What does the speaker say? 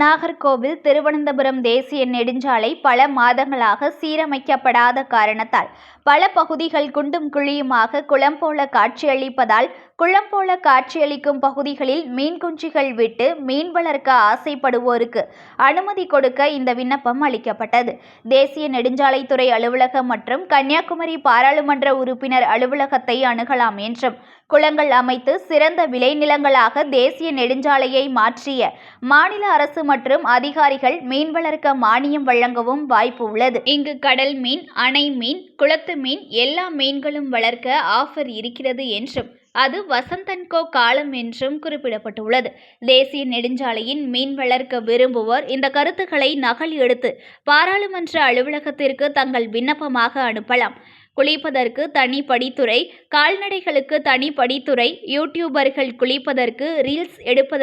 நாகர்கோவில் திருவனந்தபுரம் தேசிய நெடுஞ்சாலை பல மாதங்களாக சீரமைக்கப்படாத காரணத்தால் பல பகுதிகள் குண்டும் குழியுமாக குளம் போல காட்சியளிப்பதால் குளம் போல காட்சியளிக்கும் பகுதிகளில் மீன் குஞ்சுகள் விட்டு மீன் வளர்க்க ஆசைப்படுவோருக்கு அனுமதி கொடுக்க இந்த விண்ணப்பம் அளிக்கப்பட்டது. தேசிய நெடுஞ்சாலைத்துறை அலுவலகம் மற்றும் கன்னியாகுமரி பாராளுமன்ற உறுப்பினர் அலுவலகத்தை அணுகலாம் என்றும் குளங்கள் அமைத்து சிறந்த விளைநிலங்களாக தேசிய நெடுஞ்சாலையை மாற்றிய மாநில அரசு மற்றும் அதிகாரிகள் மீன் வளர்க்க மானியம் வழங்கவும் வாய்ப்பு உள்ளது. இங்கு கடல் மீன் அணை மீன் குளத்து மீன் எல்லா மீன்களும் வளர்க்க ஆஃபர் இருக்கிறது என்றும் அது வசந்தன்கோ காலம் என்றும் குறிப்பிடப்பட்டுள்ளது. தேசிய நெடுஞ்சாலையின் மீன் வளர்க்க விரும்புவோர் இந்த கருத்துக்களை நகல் எடுத்து பாராளுமன்ற அலுவலகத்திற்கு தங்கள் விண்ணப்பமாக அனுப்பலாம். குளிப்பதற்கு தனி படித்துறை கால்நடைகளுக்கு தனி படித்துறை யூடியூபர்கள் குளிப்பதற்கு ரீல்ஸ் எடுப்பதற்கு